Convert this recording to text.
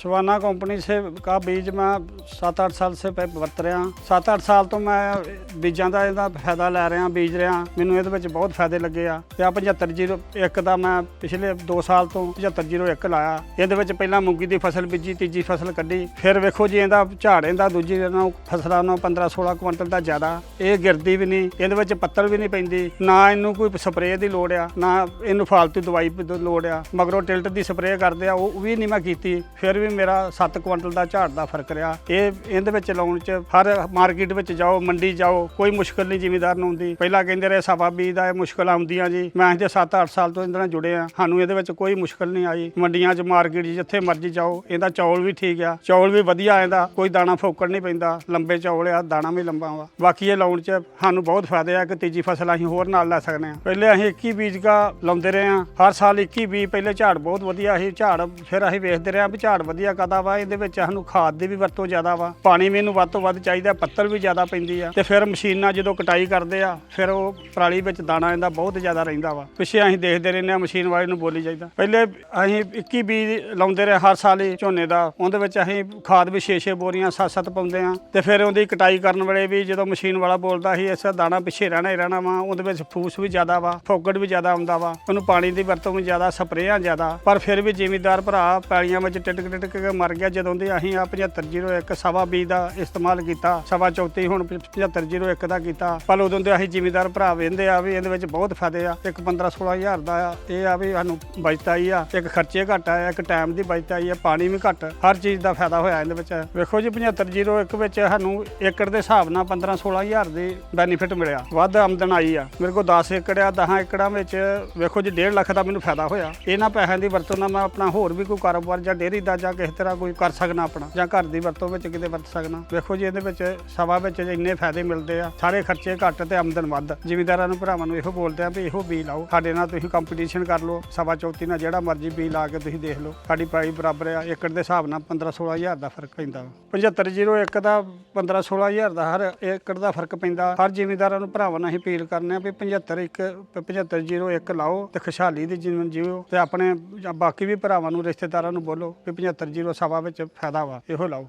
Savanna company से का बीज मैं 7-8 ਸਾਲ ਸੇ ਪਹਿ- ਵਰਤ ਰਿਹਾ 7-8 ਸਾਲ ਤੋਂ ਮੈਂ ਬੀਜਾਂ ਦਾ ਇਹਦਾ ਫਾਇਦਾ ਲੈ ਰਿਹਾ ਬੀਜ ਰਿਹਾ ਮੈਨੂੰ ਇਹਦੇ ਵਿੱਚ ਬਹੁਤ ਫਾਇਦੇ ਲੱਗੇ ਆ ਤੇ ਆ 7501 ਦਾ ਮੈਂ ਪਿਛਲੇ 2 ਸਾਲ ਤੋਂ 7501 ਲਾਇਆ ਇਹਦੇ ਵਿੱਚ ਪਹਿਲਾਂ ਮੂੰਗੀ ਦੀ ਫਸਲ ਬੀਜੀ ਤੀਜੀ ਫਸਲ ਕੱਢੀ ਫਿਰ ਵੇਖੋ ਜੀ ਇਹਦਾ ਝਾੜ ਇਹਦਾ ਦੂਜੀ ਨਾਲੋਂ ਫਸਲਾਂ ਨਾਲੋਂ 15-16 ਕੁਇੰਟਲ ਦਾ ਜ਼ਿਆਦਾ ਇਹ ਗਿਰਦੀ ਵੀ ਨਹੀਂ ਇਹਦੇ ਵਿੱਚ ਪੱਤਲ ਵੀ ਨਹੀਂ ਪੈਂਦੀ ਨਾ ਇਹਨੂੰ ਕੋਈ ਸਪਰੇਅ ਦੀ ਲੋੜ ਆ ਨਾ ਇਹਨੂੰ ਫਾਲਤੂ ਦਵਾਈ ਦੀ ਲੋੜ ਆ ਮਗਰੋਂ ਟਿਲਟ ਦੀ ਸਪਰੇਅ ਕਰਦੇ ਆ ਉਹ ਵੀ ਨਹੀਂ ਮੈਂ ਕੀਤੀ ਫਿਰ ਵੀ ਮੇਰਾ 7 ਕੁਇੰਟਲ ਦਾ ਝਾੜ ਦਾ ਫ਼ਰਕ ਰਿਹਾ। ਇਹ ਇਹਦੇ ਵਿੱਚ ਲਾਉਣ ਚ ਹਰ ਮਾਰਕੀਟ ਵਿੱਚ ਜਾਓ, ਮੰਡੀ ਜਾਓ, ਕੋਈ ਮੁਸ਼ਕਲ ਨਹੀਂ ਜ਼ਿਮੀਦਾਰ ਨੂੰ ਹੁੰਦੀ। ਪਹਿਲਾਂ ਕਹਿੰਦੇ ਰਹੇ ਸਵਾ ਬੀਜ ਦਾ ਇਹ ਮੁਸ਼ਕਲ ਆਉਂਦੀਆਂ ਜੀ। ਮੈਂ ਇਹਦੇ 7-8 ਸਾਲ ਤੋਂ ਇਹਦੇ ਨਾਲ ਜੁੜੇ ਆ ਸਾਨੂੰ ਇਹਦੇ ਵਿੱਚ ਕੋਈ ਮੁਸ਼ਕਲ ਨਹੀਂ ਆਈ। ਮੰਡੀਆਂ 'ਚ, ਮਾਰਕੀਟ 'ਚ, ਜਿੱਥੇ ਮਰਜ਼ੀ ਜਾਓ, ਇਹਦਾ ਚੌਲ ਵੀ ਠੀਕ ਆ। ਚੌਲ ਵੀ ਵਧੀਆ ਇਹਦਾ। ਕੋਈ ਦਾਣਾ ਫੋਕੜ ਨਹੀਂ ਪੈਂਦਾ। ਲੰਬੇ ਚੌਲ ਆ, ਦਾਣਾ ਵੀ ਲੰਬਾ ਵਾ। ਬਾਕੀ ਇਹ ਲਾਉਣ 'ਚ ਸਾਨੂੰ ਬਹੁਤ ਫਾਇਦੇ ਆ। ਕਿ ਤੀਜੀ ਫਸਲ ਅਸੀਂ ਹੋਰ ਨਾਲ ਲੈ ਸਕਦੇ ਆ ਪਹਿਲੇ ਅਸੀਂ 21 ਬੀਜ ਦਾ ਲਾਉਂਦੇ ਰਹੇ ਆ ਹਰ ਸਾਲ 21 ਬੀਜ ਪਹਿਲੇ ਝਾੜ ਬਹੁਤ ਵਧੀਆ ਸੀ। ਝਾੜ ਫਿਰ ਅਸੀਂ ਵੇਖਦੇ ਰਹੇ ਆ ਵੀ ਝਾੜ ਵਧੀਆ ਕਦਾ ਵਾ, ਇਹਦੇ ਵਿੱਚ ਸਾਨੂੰ ਖਾਦ ਦੀ ਵੀ ਵਰਤੋਂ ਜ਼ਿਆਦਾ ਵਾ। ਪਾਣੀ ਵੀ ਇਹਨੂੰ ਵੱਧ ਤੋਂ ਵੱਧ ਚਾਹੀਦਾ, ਪੱਤਲ ਵੀ ਜ਼ਿਆਦਾ ਪੈਂਦੀ ਆ। ਤੇ ਫਿਰ ਮਸ਼ੀਨਾਂ ਜਦੋਂ ਕਟਾਈ ਕਰਦੇ ਆ, ਫਿਰ ਉਹ ਪਰਾਲੀ ਵਿੱਚ ਦਾਣਾ ਇਹਦਾ ਬਹੁਤ ਜ਼ਿਆਦਾ ਰਹਿੰਦਾ ਵਾ। ਪਿੱਛੇ ਅਸੀਂ ਦੇਖਦੇ ਰਹਿੰਦੇ ਆ, ਮਸ਼ੀਨ ਵਾਲੇ ਨੂੰ ਬੋਲੀ ਜਾਈਦਾ। ਪਹਿਲੇ ਅਸੀਂ 21 ਬੀਜ ਲਾਉਂਦੇ ਰਹੇ ਹਰ ਸਾਲ ਹੀ ਝੋਨੇ ਦਾ। ਉਹਦੇ ਵਿੱਚ ਅਸੀਂ ਖਾਦ ਵੀ 6-6 ਬੋਰੀਆਂ 7-7 ਪਾਉਂਦੇ ਆ। ਤੇ ਫਿਰ ਉਹਦੀ ਕਟਾਈ ਕਰਨ ਵੇਲੇ ਵੀ ਜਦੋਂ ਮਸ਼ੀਨ ਵਾਲਾ ਬੋਲਦਾ ਸੀ, ਇਸ ਦਾਣਾ ਪਿੱਛੇ ਰਹਿਣਾ ਹੀ ਰਹਿਣਾ ਵਾ, ਉਹਦੇ ਵਿੱਚ ਫੂਸ ਵੀ ਜ਼ਿਆਦਾ ਵਾ ਫੋਕਟ ਵੀ ਜ਼ਿਆਦਾ ਆਉਂਦਾ ਵਾ। ਉਹਨੂੰ ਪਾਣੀ ਦੀ ਵਰਤੋਂ ਵੀ ਜ਼ਿਆਦਾ, ਸਪਰੇਆਂ ਜ਼ਿਆਦਾ। ਪਰ ਫਿਰ ਵੀ ਜ਼ਿਮੀਦਾਰ ਭਰਾ ਪੈਲੀਆਂ ਵਿੱਚ ਟਿਟਕ ਟਿਟਕ ਕੇ ਮਰ ਗਿਆ ਜਦੋਂ ਦੇ ਅਸੀਂ ਆ 7501 ਸਵਾ ਬੀਜ ਦਾ ਇਸਤੇਮਾਲ ਕੀਤਾ, ਸਵਾ 34 ਹੁਣ 7501 ਦਾ ਕੀਤਾ। ਪਰ ਉਦੋਂ ਦੇ ਅਸੀਂ ਜ਼ਿਮੀਦਾਰ ਭਰਾ ਵੇਂਦੇ ਆ ਵੀ ਇਹਦੇ ਵਿੱਚ ਬਹੁਤ ਫਾਇਦੇ ਆ। ਇੱਕ 15 16000 ਦਾ ਆ। ਇਹ ਆ ਵੀ ਸਾਨੂੰ ਬਚਤ ਆਈ ਆ। ਇੱਕ ਖਰਚੇ ਘੱਟ ਆ, ਇੱਕ ਟਾਈਮ ਦੀ ਬਚਤ ਆਈ ਆ, ਪਾਣੀ ਵੀ ਘੱਟ। ਹਰ ਚੀਜ਼ ਦਾ ਫਾਇਦਾ ਹੋਇਆ ਇਹਦੇ ਵਿੱਚ। ਵੇਖੋ ਜੀ 7501 ਵਿੱਚ ਸਾਨੂੰ ਏਕੜ ਦੇ ਹਿਸਾਬ ਨਾਲ 15 16000 ਦੀ ਬੈਨੀਫਿਟ ਮਿਲਿਆ। ਵੱਧ ਆਮਦਨ ਆਈ ਆ। ਮੇਰੇ ਕੋਲ 10 ਏਕੜ ਆ 10 ਏਕੜਾਂ ਵਿੱਚ ਵੇਖੋ ਜੀ 1.5 ਲੱਖ ਦਾ ਮੈਨੂੰ ਫਾਇਦਾ ਹੋਇਆ। ਇਹਨਾਂ ਪੈਸਿਆਂ ਦੀ ਵਰਤੋਂ ਨਾਲ ਮੈਂ ਆਪਣਾ ਹੋਰ ਵੀ ਕੋਈ ਕਾਰੋਬਾਰ ਜਾਂ ਡੇਅਰੀ ਦਾ ਜਾਂ ਕਿਸੇ ਤਰ੍ਹਾਂ ਕੋਈ ਕਰ ਸਕਣਾ ਆਪਣਾ ਜਾਂ ਘਰ ਦੀ ਵਰਤੋਂ ਵਿੱਚ ਕਿਤੇ ਵਰਤ ਸਕਣਾ। ਵੇਖੋ ਜੀ, ਇਹਦੇ ਵਿੱਚ ਸਵਾ ਵਿੱਚ ਇੰਨੇ ਫਾਇਦੇ ਮਿਲਦੇ ਆ, ਸਾਰੇ ਖਰਚੇ ਘੱਟ ਤੇ ਆਮਦਨ ਵੱਧ। ਜ਼ਿਮੀਦਾਰਾਂ ਨੂੰ ਭਰਾਵਾਂ ਨੂੰ ਇਹੋ ਬੋਲਦੇ ਆ ਵੀ ਇਹੋ ਬੀ ਲਾਓ। ਸਾਡੇ ਨਾਲ ਤੁਸੀਂ ਕੰਪੀਟੀਸ਼ਨ ਕਰ ਲਓ ਸਵਾ ਚੌਥੀ ਨਾਲ ਜਿਹੜਾ ਮਰਜ਼ੀ ਬੀ ਲਾ ਕੇ ਤੁਸੀਂ ਦੇਖ ਲਓ। ਸਾਡੀ ਪ੍ਰਾਈਸ ਬਰਾਬਰ ਆ, ਏਕੜ ਦੇ ਹਿਸਾਬ ਨਾਲ 15 16000 ਦਾ ਫ਼ਰਕ ਪੈਂਦਾ ਵਾ। 7501 ਦਾ 15 16000 ਦਾ ਹਰ ਏਕੜ ਦਾ ਫ਼ਰਕ ਪੈਂਦਾ। ਹਰ ਜ਼ਿਮੀਦਾਰਾਂ ਨੂੰ ਭਰਾਵਾਂ ਨੂੰ ਅਸੀਂ ਅਪੀਲ ਕਰਨੇ ਆ ਵੀ 75 ਇੱਕ 7501 ਲਾਓ ਤੇ ਖੁਸ਼ਹਾਲੀ ਦੀ ਜੀਵਨ ਜੀਓ ਤੇ ਆਪਣੇ ਜਾਂ ਬਾਕੀ ਵੀ ਭਰਾਵਾਂ ਨੂੰ, ਰਿਸ਼ਤੇਦਾਰਾਂ ਨੂੰ ਬੋਲੋ ਵੀ 75 ਜ਼ੀਰੋ ਸਭਾ ਵਿੱਚ ਫਾਇਦਾ ਵਾ ਇਹੋ ਲਾਓ।